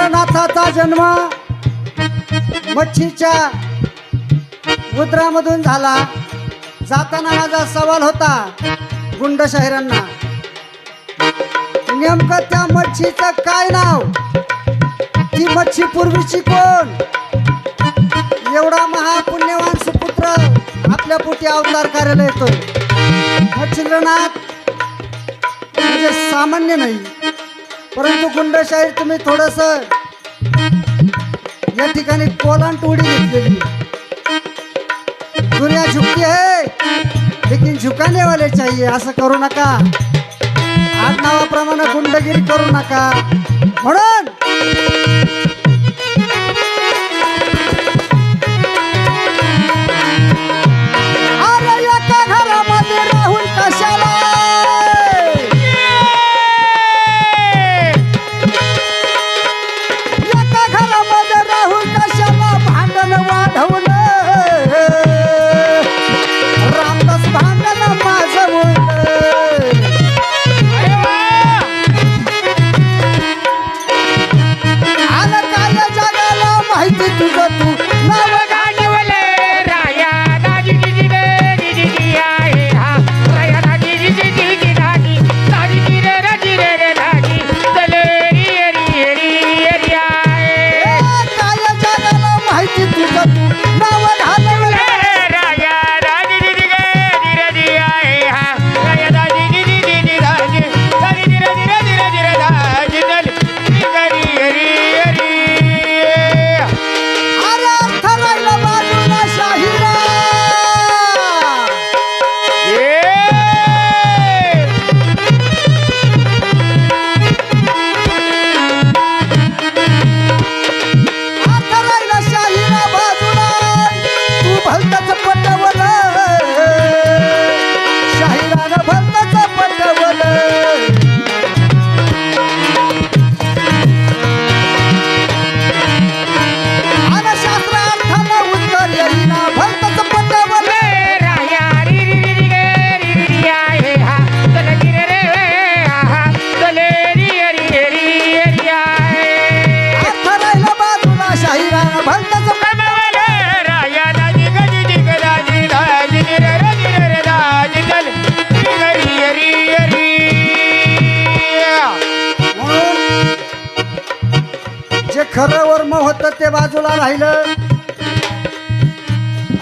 मच्छिंद्रनाथाचा जन्म मच्छीच्या उद्रामधून झाला. जाताना माझा सवाल होता गुंड शाहिरांना नेमकं त्या मच्छीचं काय नाव? ती मच्छी पूर्वीची कोण? एवढा महापुण्यवान सुपुत्र आपल्या पोटी अवतार करायला येतोय. मच्छिंद्रनाथ म्हणजे सामान्य नाही. परंतु गुंडशाहीर तुम्ही थोडस या ठिकाणी कोलांट उडी घेतलेली दुनिया झुकती है लेकिन झुकाने वाले चाहिए असं करू नका. आडनावाप्रमाणे गुंडगिरी करू नका. म्हणून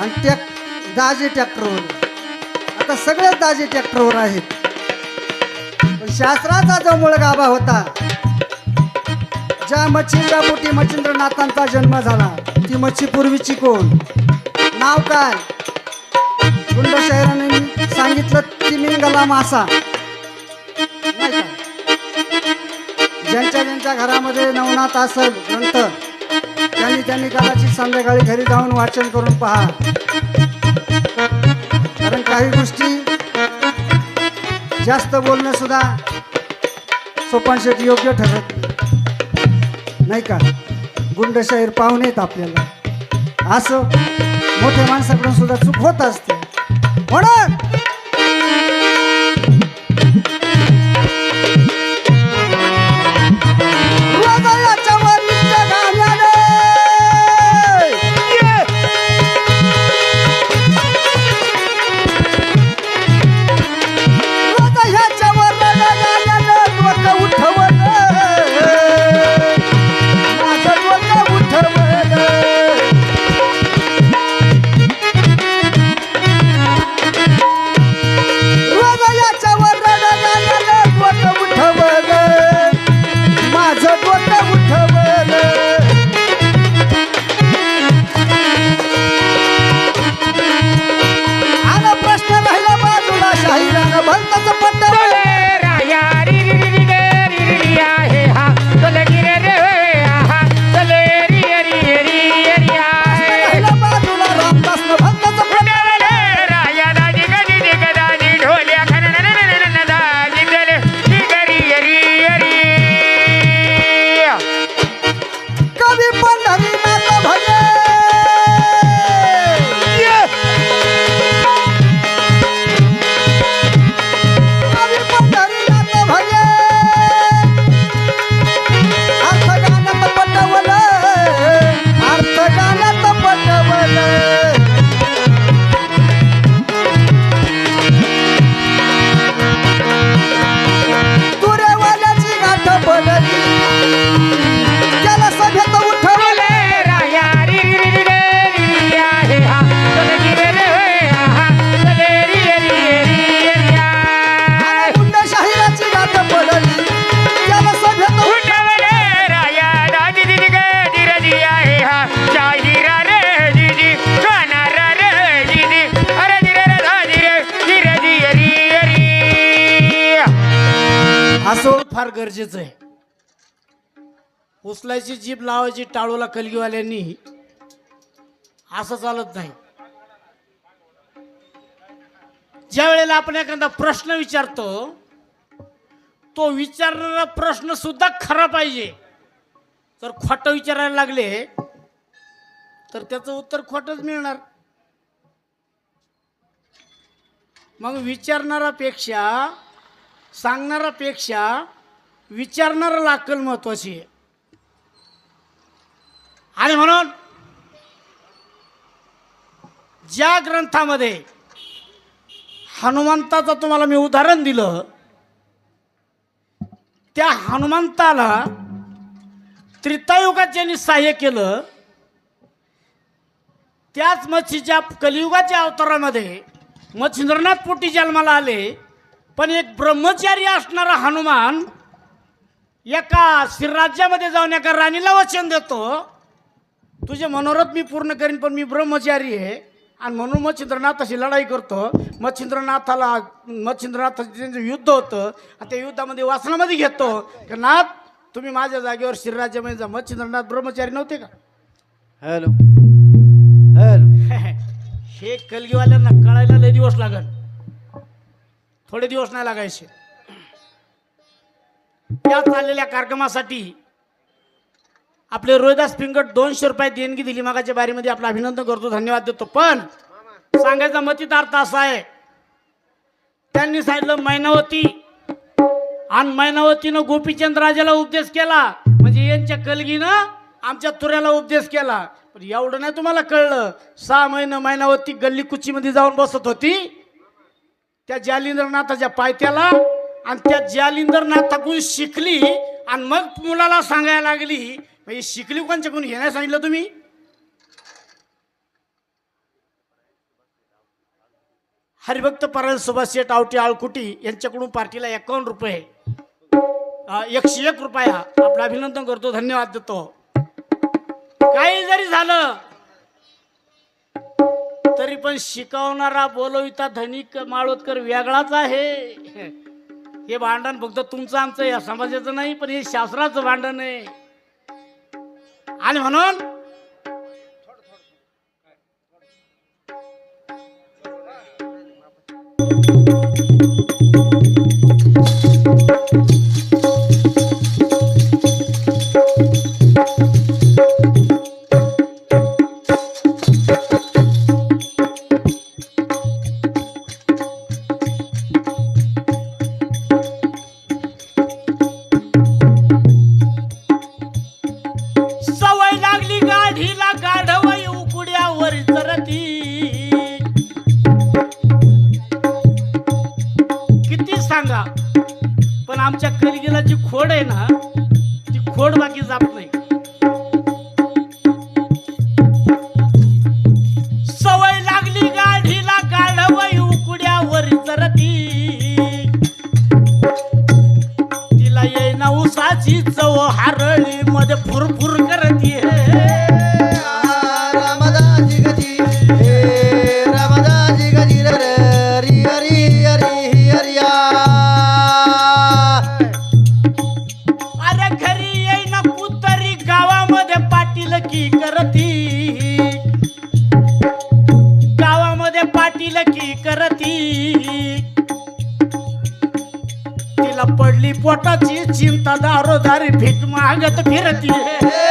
आणि त्या दाजे ट्रॅक्टरवर. आता सगळेच दाजी ट्रॅक्टरवर आहेत. पण शास्त्राचा जो मुळगाभा होता ज्या मच्छीच्या पोटी मच्छिंद्रनाथांचा जन्म झाला ती मच्छी पूर्वीची कोण? नाव काय? गुंड शहराने सांगितलं तिमिंगला मासा. ज्यांच्या ज्यांच्या घरामध्ये नवनाथ असल ग्रंथ त्यांनी त्यांनी कदाचित संध्याकाळी घरी जाऊन वाचन करून पहा. काही गोष्टी जास्त बोलणं सुद्धा सोपानशेट योग्य ठरत नाही. का? गुंडशाहीर येत आपल्याला. असं मोठ्या माणसाकडून सुद्धा चूक होत असते. म्हणून गरजेचं आहे. उचलायची जीभ लावायची टाळूला कलगीवाल्यांनी असं चालत नाही. ज्या वेळेला आपण एखादा प्रश्न विचारतो तो विचारणारा प्रश्न सुद्धा खरा पाहिजे. जर खोटं विचारायला लागले तर त्याचं उत्तर खोटंच मिळणार. मग विचारणारापेक्षा सांगणारापेक्षा विचारणारा अक्कल महत्वाची आहे. आणि म्हणून ज्या ग्रंथामध्ये हनुमंताचं तुम्हाला मी उदाहरण दिलं त्या हनुमंताला त्रितायुगात ज्यांनी सहाय्य केलं त्याच मच्छीच्या कलियुगाच्या अवतारामध्ये मच्छिंद्रनाथ पोटी जन्माला आले पण एक ब्रह्मचारी असणारा हनुमान एका श्रीराज्यामध्ये जाऊन एका राणीला वचन देतो. तुझे मनोरथ मी पूर्ण करीन पण मी ब्रह्मचारी आहे. आणि म्हणून मच्छिंद्रनाथाशी लढाई करतो. मच्छिंद्रनाथाला मच्छिंद्रनाथाचं त्यांचं युद्ध होतं आणि त्या युद्धामध्ये वासनामध्ये घेतो. की नाथ तुम्ही माझ्या जागेवर श्रीराज्यामध्ये जा. मच्छिंद्रनाथ ब्रह्मचारी नव्हते का? हॅलो. हॅलो. हे कलगीवाल्यांना कळायला लय दिवस लागल थोडे दिवस नाही लागायचे. त्या चाललेल्या कार्यक्रमासाठी आपले रोहिदास पिंगट दोनशे रुपये देणगी दिली. मागाच्या बारीमध्ये आपलं अभिनंदन करतो धन्यवाद देतो. पण सांगायचा मतितार्थ असा आहे त्यांनी सांगितलं मैनावती आणि मैनावतीनं गोपीचंद राजाला उपदेश केला. म्हणजे यांच्या कलगीनं आमच्या तुऱ्याला उपदेश केला. पण एवढं नाही तुम्हाला कळलं सहा महिनं मैनावती गल्ली कुचीमध्ये जाऊन बसत होती. त्या जालिंद्रनाथाच्या पायथ्याला आणि त्या जालिंद्रनाथाकडून शिकली आणि मग मुलाला सांगायला लागली म्हणजे शिकली कोणच्याकडून? हे नाही सांगितलं तुम्ही? हरिभक्त परायण सुभाष शेठ आवटी आळकुटी यांच्याकडून पार्टीला एकावन्न रुपये. एकशे एक रुपया. आपलं अभिनंदन करतो धन्यवाद देतो. काही जरी झालं तरी पण शिकवणारा बोलविता धनिक माळोदकर वेगळाच आहे. हे भांडण फक्त तुमचं आमचं या समाजाचं नाही पण हे शास्त्राचं भांडण आहे. आणि म्हणून उसाची चव हारळी मध्ये फुरफुर करते. रामदाजी गजी रामदाजी गजी रे रे हरी हरी हरी हरिया अरे घरी येईना कुतरी गावामध्ये पाटील की करती. गावामध्ये पाटील की करती. पडली पोटाची चिंता दारोदारी भीक मागत फिरती. हे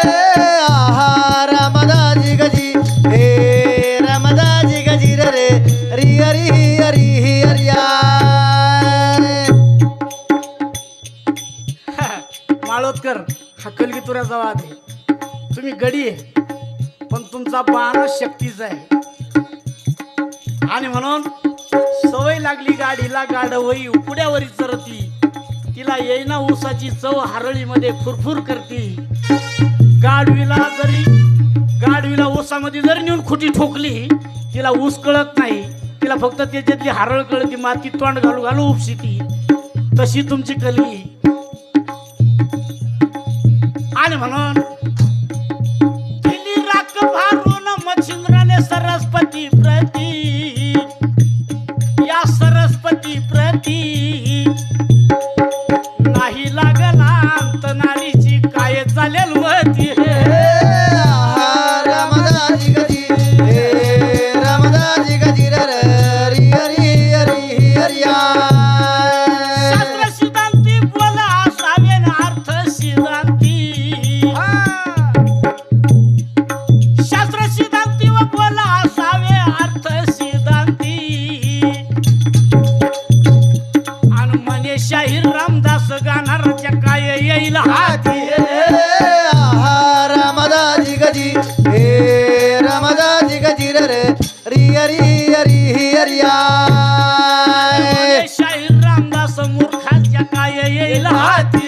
आहा रामदाजी गजी. हे रामदाजी गजी रे रे. हरी हरी हरी हरिया माळोदकर हा कलगी तुऱ्याचा वाद आहे तुम्ही गडी पण तुमचा बाणच शक्तीचा आहे. आणि म्हणून सवय लागली गाडीला गाडवई उकड्यावरी चरती. तिला येईना ऊसाची चव हारळीमध्ये फुरफुर करती. गाडवीला जरी गाडवीला ऊसामध्ये जरी नेऊन खुटी ठोकली तिला ऊस कळत नाही. तिला फक्त त्याच्यातली हारळ कळती माती तोंड घालू घालू उपशी तशी तुमची कली आणि म्हणून दिली राख भारून मच्छिंद्राने सरस्वती प्रती. येईल रामदास गाणाराच्या काय येईल हाती? शाहीर रामदास मूर्खाच्या काय येईल हाती?